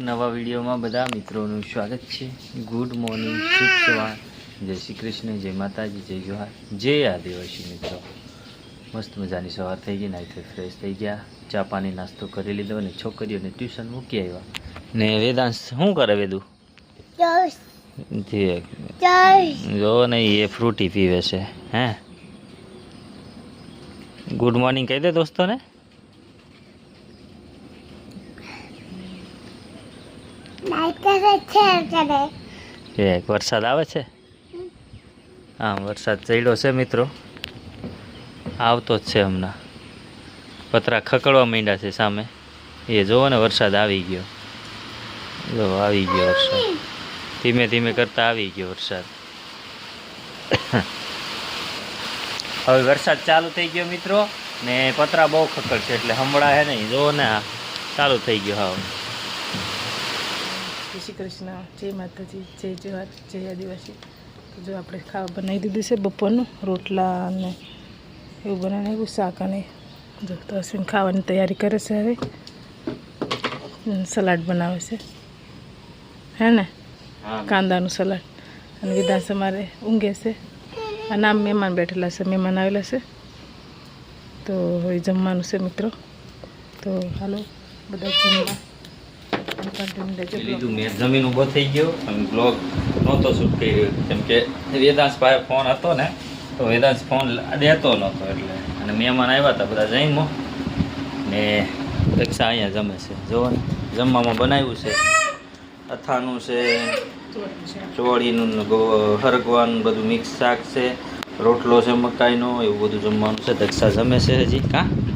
નવા વિડીયોમાં બધા મિત્રોનું સ્વાગત છે. ગુડ મોર્નિંગ શુભ સવાર. જય શ્રી કૃષ્ણ જય માતાજી જય જોહાર જય આદિવાસી મિત્રો. મસ્ત મજાની સવાર થઈ ગઈ નાઈટ ફ્રેશ થઈ ગયા. ચા પાણી નાસ્તો કરી લીધો અને છોકરીઓને ટ્યુશન મૂકી આવ્યા. ને વેદાંશ શું કરે વેદુ? જે જો ને એ ફ્રૂટી પીવે છે હે? ગુડ મોર્નિંગ કહી દે દોસ્તોને. એક વરસાદ આવે છે? હા વરસાદ ચડ્યો છે મિત્રો. આવતો જ છે હમણાં. પતરા ખકડવા માંડ્યા છે સામે. એ જોવો ને વરસાદ આવી ગયો. જો આવી ગયો વરસાદ. ધીમે ધીમે કરતા આવી ગયો વરસાદ. હવે વરસાદ ચાલુ થઈ ગયો મિત્રો ને પતરા બહુ ખકડ છે એટલે હમણાં હે નહીં જોવો ને ચાલુ થઈ ગયો હા. જય શ્રી કૃષ્ણ જય માતાજી જય જવાહર જય આદિવાસી. તો જો આપણે ખાવા બનાવી દીધું છે બપોરનું રોટલા અને એવું બનાવીને એવું શાક અને જો તો અશ્વિન ખાવાની તૈયારી કરે છે હવે. સલાડ બનાવે છે. હે ને? કાંદાનું સલાડ. અને વિધાંશ અમારે ઊંઘે છે. અને આમ મહેમાન બેઠેલા છે મહેમાન આવેલા છે. તો હવે જમવાનું છે મિત્રો. તો હાલો બધા જમવા અને continue રહેજો એ લીધું મેં. જમીન ઊભો થઈ ગયો. અને બ્લોગ નહોતો શૂટ કર્યો. કેમ કે વેદાંશ પાસે ફોન હતો ને, તો વેદાંશ ફોન દેતો નહોતો એટલે. અને મહેમાન આવ્યા હતા બધા જઈમો ને રક્ષા અહીંયા જમે છે. જો ને, જમવામાં બનાવ્યું છે. અથાણું છે, ચોળીનું હરગવાનું બધું મિક્સ શાક છે. રોટલો છે, મકાઈનો, એવું બધું જમવાનું છે. દક્ષા જમે છે હજી. કાં?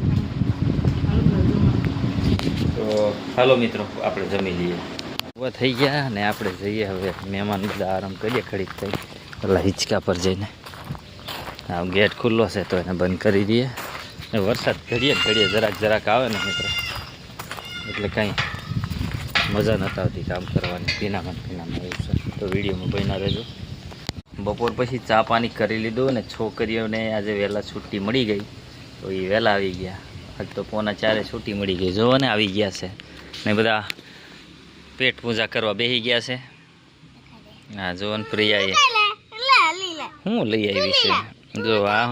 તો હાલો મિત્રો, આપણે જમી લઈએ. ઊભા થઈ ગયા અને આપણે જઈએ હવે મહેમાન બધા આરામ કરીએ ખડીક થઈ. પેલા હિંચકા પર જઈને. આ ગેટ ખુલ્લો છે તો એને બંધ કરી દઈએ. ને વરસાદ ઘડીએ ઘડીએ જરાક જરાક આવે ને મિત્રો. એટલે કાંઈ મજા નથી આવતી કામ કરવાની, પીનામાં પીનામાં એવું છે. તો વિડીયોમાં બન્યા રહેજો. બપોર પછી ચા પાણી કરી લીધું અને છોકરીઓને આજે વહેલા છુટ્ટી મળી ગઈ. તો એ વહેલા આવી ગયા. આજ તો પોના ચારે છૂટી મળી ગઈ. જોવો ને આવી ગયા છે. ને બધા પેટ પૂજા કરવા બેસી ગયા છે. હા, જોવો ને પ્રિયાએ. હું લઈ આવી છે? જો આ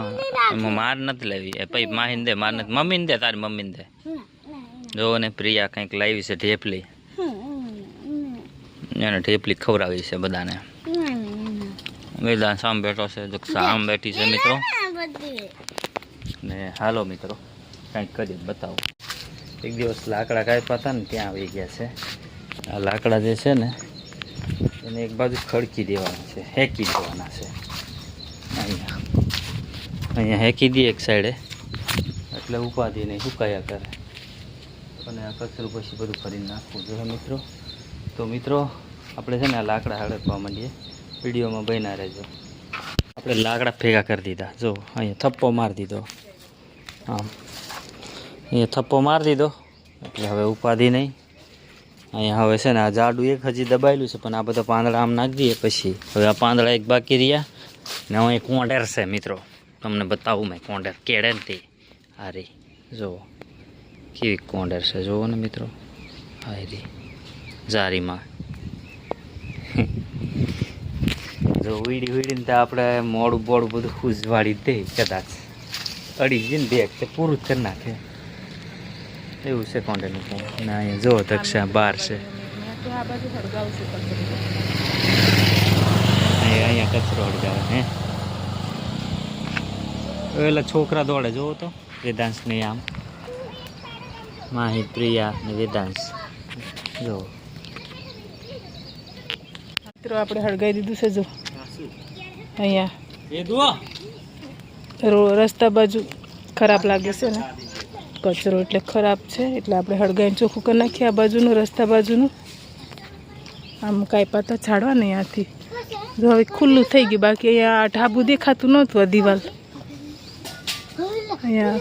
માર નથી લાવી. પછી માહીને દે, માર નથી. મમ્મીને દે, તારી મમ્મીને દે. જોવો ને પ્રિયા કંઈક લાવી છે ઢેપલી. એને ઢેપલી ખવડાવી છે બધાને. વેદાંત સામ બેઠો છે. દક્ષા આમ બેઠી છે મિત્રો. ને હાલો મિત્રો. કંઈક કરી બતાવો. એક દિવસ લાકડા કાપ્યા હતા ને ત્યાં આવી ગયા છે. આ લાકડા જે છે ને, એને એક બાજુ ખડકી દેવાના છે, હેકી દેવાના છે. અહીંયા અહીંયા હેકી દઈએ એક સાઈડે, એટલે ઉપાધિ નહીં સુકાયા કરે. અને આ કચરું પછી બધું ફરીને નાખવું જોઈએ મિત્રો. તો મિત્રો, આપણે છે ને આ લાકડા હડકવા માંડીએ. વિડીયોમાં બન્યા રહેજો. આપણે લાકડા ભેગા કરી દીધા. જો, અહીંયા થપ્પો મારી દીધો. આમ. અહીંયા થપ્પો મારી દીધો. એટલે હવે ઉપાધિ નહીં. અહીંયા હવે છે ને આ જાડું એક હજી દબાયેલું છે, પણ આ બધા પાંદડા આમ નાખી દઈએ પછી. હવે આ પાંદડા એક બાકી રહ્યા. ને અહીં કોંડેર છે મિત્રો. તમને બતાવું મેં કોંડેર કેળે તે. આ રી, જુઓ. કેવી કોંડેર છે, જુઓ ને મિત્રો. આ રી, જારીમાં. જો ઉડી ઉડીને તો આપણે મોડું બોડું બધું ઉજવાડી દે, કદાચ. અડી જઈને દેખ તે પૂરું જ કરી નાખે. એવું છે કોન્ટેનું કામ ને અહીંયા જો દક્ષા બાર છે. અહીંયા અહીંયા કચરો અડગાવે હે. એટલે છોકરા દોડે જોવો તો. વેદાંશ ને આમ. માહી પ્રિયા ને વેદાંશ. જો. મિત્રો આપણે હળગાવી દીધું છે જો. અહીંયા. રસ્તા બાજુ ખરાબ લાગે છે ને. કચરો એટલે ખરાબ છે. એટલે આપણે હળગાઈને ચોખ્ખું કરી નાખીએ આ બાજુનું રસ્તા બાજુનું. આમ કાંઈ પાતા છાડવા નહીં આથી. જો હવે ખુલ્લું થઈ ગયું. બાકી અહીંયા આ ઢાબુ દેખાતું નહોતું આ દિવાલ. અહીંયા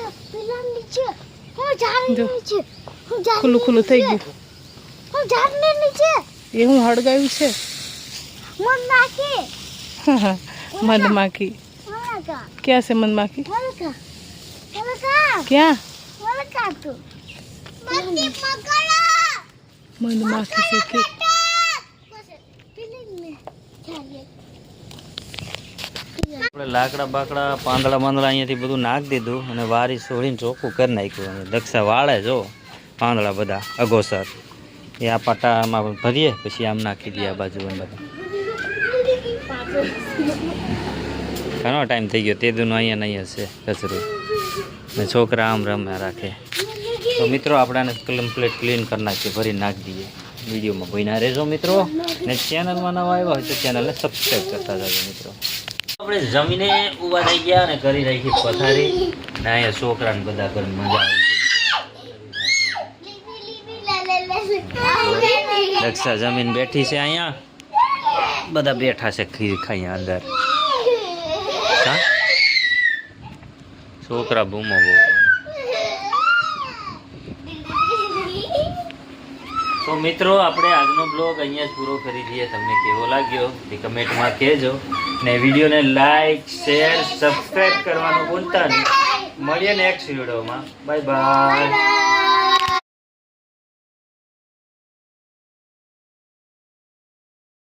ખુલ્લું ખુલ્લું થઈ ગયું. એ હું હળગાવ્યું છે. મધમાખી ક્યાં છે મધમાખી ક્યાં? મધ માખી શેકી આપણે લાકડા બાકડા પાંદડા પાંદડા અહીંયાથી બધું નાખી દીધું અને વારી છોડીને ચોખ્ખું કરી નાખ્યું. અને દક્ષા વાળે જો પાંદડા બધા અગોસર. એ આ પાટામાં ભરીએ પછી આમ નાખી દઈએ આ બાજુ બધા. ઘણો ટાઈમ થઈ ગયો તે દૂનો અહીંયા નહીં અહીંયા છે કચરું. ને છોકરા આમ રમ્યા રાખે. તો મિત્રો, આપણે આને કમ્પ્લીટ ક્લીન કરી નાખીએ, ભરી નાખી દઈએ વિડીયોમાં ભઈના રહેજો મિત્રો. ને ચેનલમાં નવા આવ્યા હોય તો ચેનલને સબસ્ક્રાઈબ કરતા જજો મિત્રો. આપણે જમીને ઊભા થઈ ગયા અને કરી રાખી પથારી. ને અહીંયા છોકરાને બધા ઘર મજા આવી રક્ષા જમીન બેઠી છે અહીંયા. બધા બેઠા છે ખીર ખાઈ અંદર. છોકરા બૂમો બહુ તો મિત્રો, આપણે આજનો બ્લોગ અહીંયા જ પૂરો કરી દઈએ. તમને કેવો લાગ્યો એ કમેન્ટમાં કહેજો. ને વિડીયોને લાઈક શેર સબસ્ક્રાઈબ કરવાનું ભૂલતા નહીં. મળીએ નેક્સ્ટ વિડીયોમાં. Bye bye